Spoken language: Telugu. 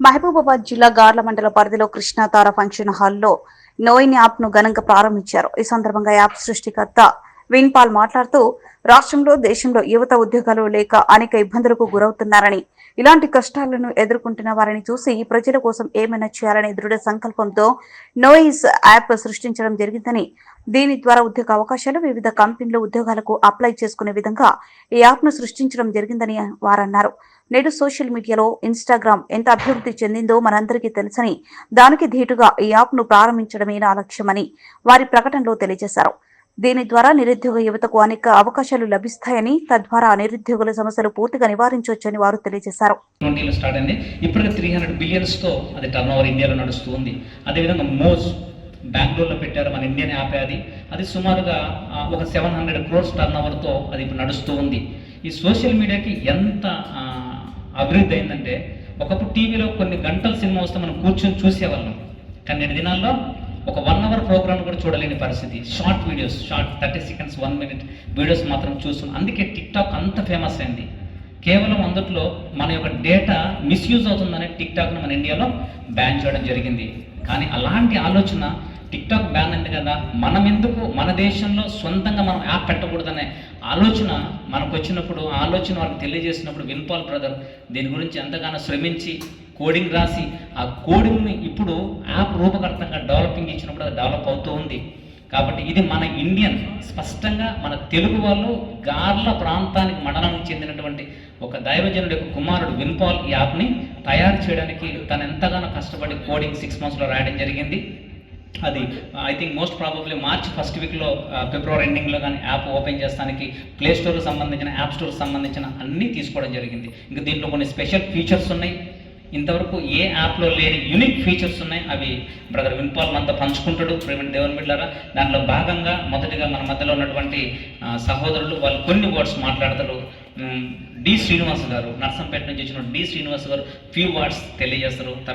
మహబూబాబాద్ జిల్లా గార్ల మండల పరిధిలో కృష్ణాతార ఫంక్షన్ హాల్లో నోయిన్ యాప్ను ఘనంగా ప్రారంభించారు. ఈ సందర్భంగా యాప్ సృష్టికర్త విన్పాల్ మాట్లాడుతూ రాష్ట్రంలో దేశంలో యువత ఉద్యోగాలు లేక అనేక ఇబ్బందులకు గురవుతున్నారని ఇలాంటి కష్టాలను ఎదుర్కొంటున్న వారిని చూసి ప్రజల కోసం ఏమైనా చేయాలనే దృఢ సంకల్పంతో నోయిస్ యాప్ సృష్టించడం జరిగిందని దీని ద్వారా ఉద్యోగ అవకాశాలు వివిధ కంపెనీలు ఉద్యోగాలకు అప్లై చేసుకునే విధంగా ఈ యాప్ను సృష్టించడం జరిగిందని వారన్నారు. నేడు సోషల్ మీడియాలో ఇన్స్టాగ్రామ్ ఎంత అభివృద్ధి చెందిందో మనందరికీ తెలుసని దానికి ధీటుగా ఈ యాప్ను ప్రారంభించడమే నా లక్ష్యమని వారి ప్రకటనలో తెలియజేశారు. దీని ద్వారా నిరుద్యోగ యువతకు అనేక అవకాశాలు లభిస్తాయని తద్వారా నిరుద్యోగుల సమస్యలు పూర్తిగా నివారించవచ్చని వారు తెలియజేశారు. ఇప్పటికి త్రీ హండ్రెడ్ బిలియన్స్తో అది టర్న్ ఓవర్ ఇండియాలో నడుస్తూ ఉంది. అదేవిధంగా మోజ్ బెంగళూరులో పెట్టారు మన ఇండియన్ యాప్ అది. అది సుమారుగా ఒక సెవెన్ హండ్రెడ్ క్రోర్స్ టర్న్ ఓవర్తో అది ఇప్పుడు నడుస్తూ ఉంది. ఈ సోషల్ మీడియాకి ఎంత అభివృద్ధి అయిందంటే ఒకప్పుడు టీవీలో కొన్ని గంటల సినిమా వస్తే మనం కూర్చొని చూసేవాళ్ళం. కానీ నేటి దినాల్లో ఒక వన్ అవర్ ప్రోగ్రామ్ కూడా చూడలేని పరిస్థితి. Short videos short thirty seconds one minute videos మాత్రం చూస్తున్నాం. అందుకే టిక్టాక్ అంత ఫేమస్ అయింది కేవలం అందుట్లో మన యొక్క డేటా మిస్యూజ్ అవుతుందని టిక్టాక్ను మన ఇండియాలో బ్యాన్ చేయడం జరిగింది. కానీ అలాంటి ఆలోచన టిక్టాక్ బ్యాన్ అయింది కదా. మనం ఎందుకు మన దేశంలో సొంతంగా మనం యాప్ పెట్టకూడదనే ఆలోచన మనకు వచ్చినప్పుడు ఆలోచన వారికి తెలియజేసినప్పుడు విన్పాల్ బ్రదర్ దీని గురించి ఎంతగానో శ్రమించి కోడింగ్ రాసి ఆ కోడింగ్ని ఇప్పుడు యాప్ రూపకర్తంగా డెవలపింగ్ ఇచ్చినప్పుడు అది డెవలప్ అవుతూ ఉంది. కాబట్టి ఇది మన ఇండియన్ స్పష్టంగా మన తెలుగు వాళ్ళు గార్ల ప్రాంతానికి మండలానికి చెందినటువంటి ఒక దైవజనుడు యొక్క కుమారుడు విన్పాల్ ఈ యాప్ని తయారు చేయడానికి తను ఎంతగానో కష్టపడి కోడింగ్ సిక్స్ మంత్స్లో రాయడం జరిగింది. అది I think most probably March first వీక్లో ఫిబ్రవరి ఎండింగ్లో కానీ యాప్ ఓపెన్ చేస్తానికి ప్లే స్టోర్కి సంబంధించిన యాప్ స్టోర్కి సంబంధించిన అన్నీ తీసుకోవడం జరిగింది. ఇంకా దీంట్లో కొన్ని స్పెషల్ ఫీచర్స్ ఉన్నాయి. ఇంతవరకు ఏ యాప్లో లేని యూనిక్ ఫీచర్స్ ఉన్నాయి అవి బ్రదర్ విన్పాల్ మనతో పంచుకుంటాడు. ప్రేమిట్ దేవన్ బిడ్డారా దాంట్లో భాగంగా మొదటిగా మన మధ్యలో ఉన్నటువంటి సహోదరులు వాళ్ళు కొన్ని వర్డ్స్ మాట్లాడతారు. డి శ్రీనివాస్ గారు నర్సంపేట నుంచి వచ్చిన డి శ్రీనివాస్ గారు ఫ్యూ వర్డ్స్ తెలియజేస్తారు.